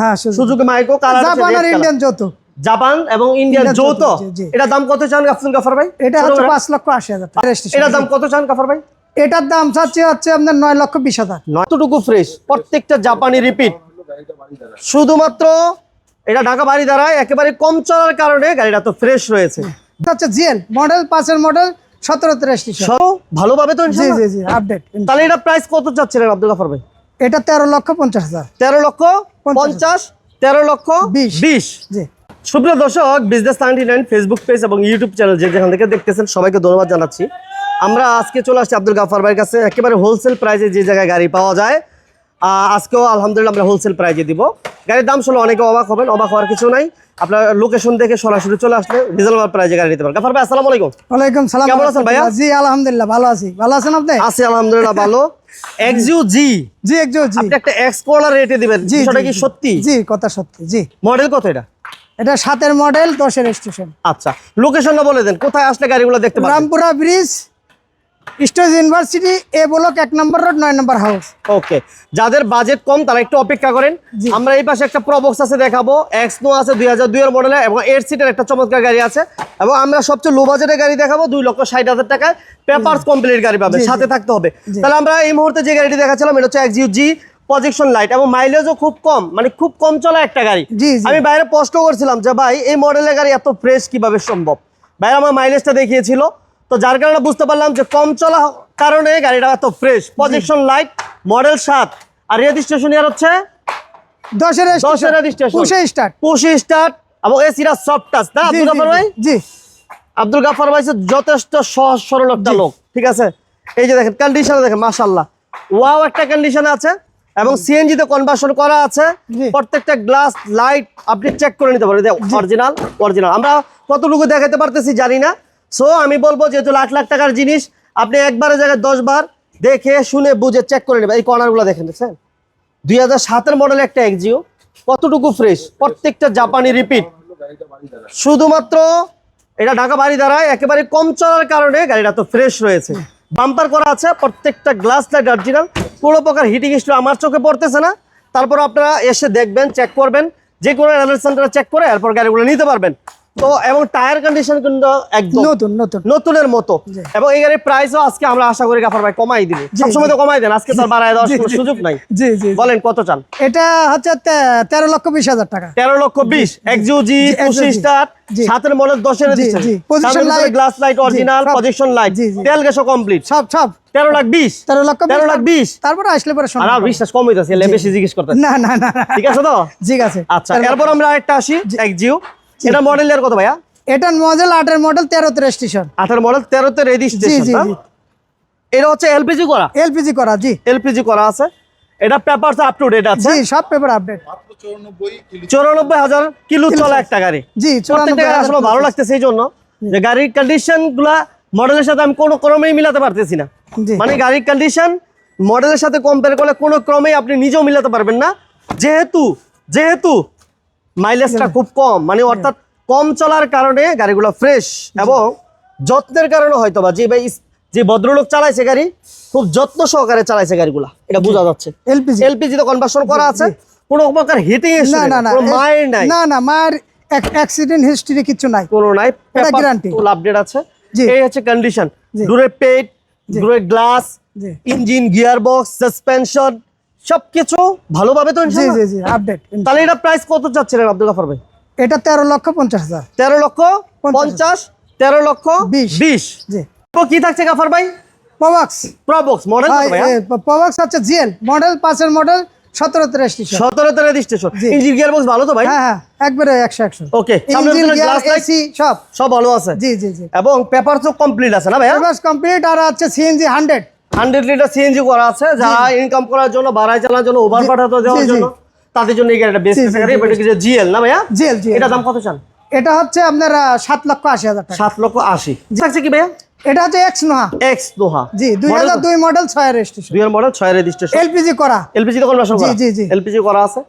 হ্যাঁ, সুজুকি। মাইকো জাপান আর ইন্ডিয়ান যৌথ। জাপান এবং ইন্ডিয়ান ইন্ডিয়ান যৌথ। এটার দাম কত চান আব্দুল গাফার ভাই? এটা হচ্ছে। পাঁচ লক্ষ আশি হাজার এটার দাম কত চান গাফার ভাই? এটার দাম চাচ্ছে হচ্ছে আপনার নয় লক্ষ বিশ হাজার। নয়টুকু ফ্রেশ প্রত্যেকটা জাপানি রিপিট শুধুমাত্র এটা ঢাকা বাড়ি দ্বারায় একেবারে কম চলার কারণে গাড়িটা তো ফ্রেশ রয়েছে। এটা হচ্ছে জিএল মডেল পাঁচের মডেল রেজিস্ট্রেশন সব ভালোভাবে তো জি জি জি আপডেট তাহলে এটা প্রাইস কত চাচ্ছিলেন আব্দুল গাফার ভাই? এটা তেরো লক্ষ পঞ্চাশ হাজার। তেরো লক্ষ পঞ্চাশ তেরো লক্ষ বিশ। জি। সুপ্রিয় দর্শক business ninety nine Facebook page এবং ইউটিউব চ্যানেল যে যেখান থেকে দেখতেছেন সবাইকে ধন্যবাদ জানাচ্ছি। আমরা আজকে চলে আসছি আব্দুল গাফার ভাইয়ের কাছে। একেবারে হোলসেল প্রাইজে যে জায়গায় গাড়ি পাওয়া যায় আজকেও আলহামদুলিল্লাহ আমরা হোলসেল প্রাইজে দিব। গাড়ির দাম শুনে অনেকে অবাক হবেন অবাক হওয়ার কিছু নাই। আপনার লোকেশন দেখে সরাসরি চলে আসলে রিজনেবল প্রাইজে গাড়ি নিতে পারেন গাফার ভাই আসসালামু আলাইকুম। ওয়ালাইকুম সালাম। কেমন আছেন ভাইয়া? জি আলহামদুলিল্লাহ ভালো আছি। ভালো আছেন আপনি? আছি আলহামদুলিল্লাহ ভালো। এক্সইউ জি জি একজন জি আপনি একটা এক্সপ্লোরার রেটে দিবেন জি জি, কি সত্যি? জি কথা সত্যি জি। মডেল কত এটা? এটা সাতের মডেল দশের স্টেশন আচ্ছা লোকেশনটা বলে দেন কোথায় আসলে গাড়িগুলো দেখতে পাবেন Rampura bridge stage university A block এক নম্বর রোড নয় নম্বর হাউস ওকে যাদের বাজেট কম তারা একটু অপেক্ষা করেন। আমরা এই পাশে একটা প্রবক্স আছে দেখাবো। এক্স নো আছে দুই হাজার দুইয়ের মডেলে এবং এইট সিটের একটা চমৎকার গাড়ি আছে। এবং আমরা সবচেয়ে লো বাজেটের গাড়ি দেখাবো দুই লক্ষ ষাট হাজার টাকায় পেপার কমপ্লিট গাড়ি পাবে। সাথে থাকতে হবে। তাহলে আমরা এই মুহূর্তে যে গাড়িটি দেখাচ্ছিলাম এটা হচ্ছে X U G position light এবং মাইলেজও খুব কম মানে খুব কম চলা একটা গাড়ি। আমি বাইরে প্রশ্ন করছিলাম যে ভাই এই মডেলের গাড়ি এত ফ্রেশ কীভাবে সম্ভব? ভাই আমার মাইলেজটা দেখিয়েছিল। তো যার কারণে বুঝতে পারলাম যে কম চলা কারণে গাড়িটা এত ফ্রেশ পজিশন লাইট মডেল সাত। আর রেজিস্ট্রেশন ইয়ার হচ্ছে? দশের দশের registration। পুষে স্টার্ট পুশি স্টার্ট এবং এসিরা সফট টাচ না আব্দুল গাফার ভাই? জি। আব্দুল গাফার ভাই যথেষ্ট সহজ সরল একটা লোক ঠিক আছে? এই যে দেখেন কন্ডিশনে দেখেন মাশাল্লাহ ওয়াও একটা কন্ডিশনে আছে। এবং সিএনজি তে কনভার্সন করা আছে। প্রত্যেকটা গ্লাস লাইট আপনি চেক করে নিতে পারেন। অরিজিনাল অরিজিনাল আমরা কতটুকু দেখাতে পারতেছি জানি না। সো আমি বলব যেহেতু লাখ লাখ টাকার জিনিস, আপনি একবারের জায়গায় দশ বার দেখে শুনে বুঝে চেক করে নেবেন। এই কর্নারগুলো দেখেন, দেখছেন? দুই হাজার সাতের মডেল একটা এক্সিও কতটুকু ফ্রেশ প্রত্যেকটা জাপানি রিপিট শুধুমাত্র এটা ঢাকা বাড়ি দ্বারায় একেবারে কম চলার কারণে গাড়িটা তো ফ্রেশ রয়েছে। বাম্পার করা আছে, প্রত্যেকটা গ্লাস লাইট অরিজিনাল কোনো প্রকার হিটিং হিস্ট্রি আমার চোখে পড়তেছে না। তারপর আপনারা এসে দেখবেন চেক করবেন। যে কোনো অ্যানালিস সেন্টারে চেক করে এরপর গাড়িগুলো নিতে পারবেন। তো এবং টায়ার কন্ডিশন কিন্তু একদম নতুন নতুন। নতুনের মতো। এবং এই গাড়ির প্রাইসও আজকে আমরা আশা করি গাফার ভাই কমাই দিবে। সবসময় তো কমাই দেন আজকে তার বাড়ায় দেওয়ার সুযোগ নাই। জি জি। বলেন কত চান? এটা হচ্ছে তে- তেরো লক্ষ বিশ হাজার টাকা। তেরো লক্ষ বিশ এক্সিউ জি জি, পঁচিশ জি। স্টার জি। সাতের মডেল দশের জি, জি। Position light। Glass light original. Position light. তেল গেছো কমপ্লিট সব সব। তেরো লাখ বিশ। তেরো লক্ষ তেরো লাখ বিশ। তারপরে আসলে পরে শোনা আর বিশ্বাস কম হইতেছে বেশি জিজ্ঞেস করতে না না না। ঠিক আছে তো? ঠিক আছে। আচ্ছা এরপর আমরা আরেকটা আসি এক্সিউ এটা মডেল এর কত ভাইয়া? এটা মডেল আটের মডেল তেরোতে রেজিস্ট্রেশন আঠারো মডেল তেরোতে রেজিস্ট্রেশন এটা হচ্ছে এলপিজি করা? এলপিজি করা জি। এলপিজি করা আছে। এটা পেপারস আপ টু ডেট আছে? জি সব পেপার আপডেট চৌরানব্বই হাজার কিলো চলা একটা গাড়ি। জি প্রত্যেকটা গাড়ি আসলে ভালো লাগতেছে এই জন্য যে গাড়ির কন্ডিশনগুলা মডেলের সাথে আমি কোনো ক্রমেই মিলাতে পারতেছি না। মানে গাড়ির কন্ডিশন মডেলের সাথে কম্পেয়ার করলে কোনো ক্রমেই আপনি নিজেও মিলাতে পারবেন না। যেহেতু যেহেতু মাইলেজটা খুব কম। মানে অর্থাৎ কম চলার কারণে গাড়িগুলো ফ্রেশ এবং যত্নের কারণে হয়তো বা যে ভাই যে ভদ্রলোক চালাইছে গাড়ি খুব যত্ন সহকারে চালাইছে গাড়িগুলা। এটা বোঝা যাচ্ছে। এলপিজি। এলপিজি তো কনভার্সন করা আছে। কোনো প্রকার হিটিং না না না। মায়ের নাই। না না মায়ের অ্যাক্সিডেন্ট হিস্ট্রি কিছু নাই। কোনো নাই। এটা guarantee। ফুল আপডেট আছে। এই হচ্ছে কন্ডিশন। দূরে পেট দূরে glass engine gear box suspension সবকিছু ভালোভাবে তো জি জি জি আপডেট তাহলে এটা প্রাইস কত চাচ্ছিলেন আব্দুল গাফর ভাই? এটা তেরো লক্ষ পঞ্চাশ হাজার। তেরো লক্ষ পঞ্চাশ। তেরো লক্ষ বিশ। বিশ। জি। তো কি থাকছে গাফর ভাই? পবাক্স প্রবক্স মডেল হচ্ছে জিএল মডেল পাঁচের মডেল সতেরোতে রেজিস্ট্রেশন সতেরোতে রেজিস্ট্রেশন জি। ইঞ্জিন গিয়ার বক্স ভালো তো ভাই? হ্যাঁ হ্যাঁ একবারে একশো একশো। ওকে সামনে ইঞ্জিন গ্লাস এসি সব। সব ভালো আছে? জি জি জি। এবং পেপার তো কমপ্লিট আছে না পেপারস কমপ্লিট আর হচ্ছে CNG hundred hundred litre CNG করা আছে যারা ইনকাম করার জন্য বাড়াই চালানোর জন্য ওভার পাঠাতে জি, দেওয়ার জন্য তাদের জন্য এই গাড়িটা বেস্ট গাড়ি। এটা কি জিএল না ভাইয়া? জিএল জি এটা দাম কত চান? এটা হচ্ছে আপনার সাত লক্ষ আশি হাজার টাকা। সাত লক্ষ আশি। থাকছে কি ভাইয়া? এটা হচ্ছে এক্স নোহা। এক্স দোহা জি দুই হাজার দুই মডেল ছয় রেজিস্ট্রেশন দুই মডেল ছয় রেজিস্ট্রেশন এলপিজি করা। এলপিজি তো কনভার্সন জি, করা? জি, জি। এলপিজি করা আছে?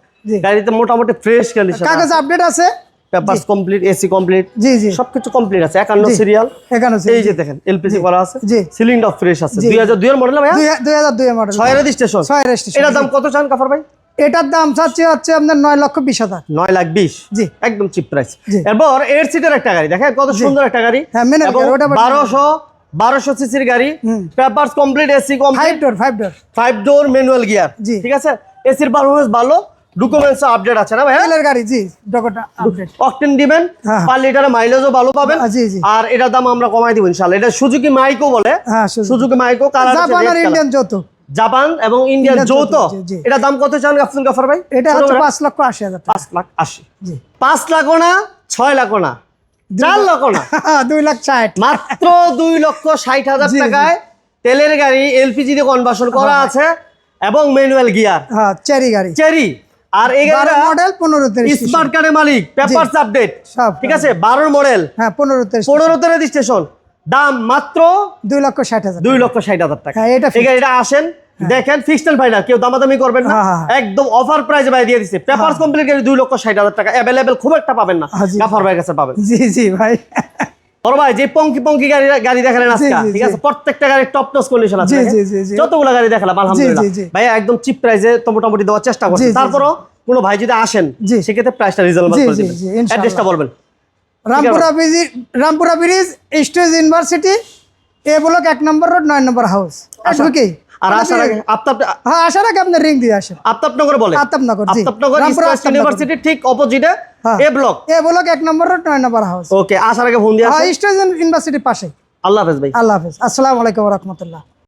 গাড়িতে মোটামুটি ফ্রেশ কন্ডিশন কাগজ আপডেট আছে। পেপারস কমপ্লিট এসি কমপ্লিট জি জি। সবকিছু কমপ্লিট আছে। একান্ন জি। সিরিয়াল এখানে আছে এই যে দেখেন এলপিজি করা আছে। জি। সিলিন্ডার ফ্রেশ আছে। জি। দুই হাজার দুইয়ের মডেল ভাইয়া? দুই দুই হাজার দুই মডেল ছয় রেজিস্ট্রেশন ছয় রেজিস্ট্রেশন এটার দাম কত চান কাফার ভাই? এটার দাম চাচ্ছে হচ্ছে আপনার নয় লক্ষ বিশ হাজার। নয় লাখ বিশ? জি। একদম চিপ প্রাইস এরপর এর সিটের একটা গাড়ি দেখেন কত সুন্দর একটা গাড়ি। হ্যাঁ, ওটা আবার- বারোশো বারোশো সিসির গাড়ি। Papers complete AC five complete door five door five door manual gear জি। ঠিক আছে? এসির পারফরমেন্স ভালো। ডকুমেন্টস আপডেট আছে না ভাই তেলের গাড়ি জি ডকটা আপডেট অকটেন দিবেন হ্যাঁ। পার লিটারে মাইলেজও ভালো পাবেন। আহ, জি, জি। আর এটার দাম আমরা কমাই দিব ইনশাআল্লাহ। এটা সুজুকি মাইকো বলে। হ্যাঁ সুজুকি মাইকো কালার জাপান আর ইন্ডিয়ান যৌথ। জাপান এবং ইন্ডিয়ান যৌথ। এটা দাম কত চান আব্দুল গাফার ভাই? এটা হচ্ছে করে? পাঁচ লক্ষ আশি হাজার টাকা। পাঁচ লাখ আশি। জি। পাঁচ লাখও না ছয় লাখও না চার লাখও না। দুই লাখ ষাট। মাত্র দুই লক্ষ ষাট হাজার জি, জি। টাকায় তেলের গাড়ি এলপিজি দিয়ে কনভার্সন করা আছে এবং ম্যানুয়াল গিয়ার হ্যাঁ চেরি গাড়ি। চেরি। আর এই গাড়িটা মডেল পনেরো তেইশ স্মার্ট কার্ডের মালিক পেপারস আপডেট সব ঠিক আছে? বারোর মডেল হ্যাঁ পনেরো তেইশ পনেরোতে রেজিস্ট্রেশন দাম মাত্র দুই লক্ষ ষাট হাজার দুই লক্ষ ষাট হাজার টাকা। হ্যাঁ, এটা এই গাড়িটা আসেন দেখেন ফিক্সড ফাইনাল কেউ দামাদামি করবেন না। হ্যাঁ, হ্যাঁ, হ্যাঁ। একদম অফার প্রাইসে ভাই দিয়ে দিচ্ছে পেপারস কমপ্লিট গাড়ি দুই লক্ষ ষাট হাজার টাকা। অ্যাভেলেবেল খুব একটা পাবেন না। হ্যাঁ। গাফার ভাইয়ের কাছে পাবেন। জি জি ভাই। বড় ভাই যে পঙ্কি পঙ্কি গাড়ি গাড়ি দেখালেন আজকে ঠিক আছে? প্রত্যেকটা গাড়ির টপ নস কন্ডিশন আছে জি, দেখেন। জি, জি, জি। যতগুলো গাড়ি দেখালাম আলহামদুলিল্লাহ। জি, জি। একদম চিপ প্রাইসে তো মোটামুটি দেওয়ার চেষ্টা করছে। তারপরও কোনো ভাই যদি আসেন। সেক্ষেত্রে প্রাইসটা রিজনেবল করে দিবেন। অ্যাড্রেসটা বলবেন। Rampura bridge Rampura bridge stage university A block এক নম্বর রোড নয় নম্বর হাউস আসবে কি? আর আসার আগে আফতাব হ্যাঁ আসার আগে আপনার রিং দিয়ে আসেন। আফতাবনগর বলে? আফতাবনগর, জি। আফতাবনগর ইউনিভার্সিটি ঠিক অপোজিটে। এ ব্লক এ ব্লক এক নম্বর রোড নয় নম্বর হাউস ওকে আসার আগে ফোন দিয়ে হ্যাঁ আসেন। স্টেজ ইউনিভার্সিটির পাশে আল্লাহ হাফেজ ভাই। আল্লাহ হাফেজ। আসসালামু আলাইকুম রহমতুল্লাহ।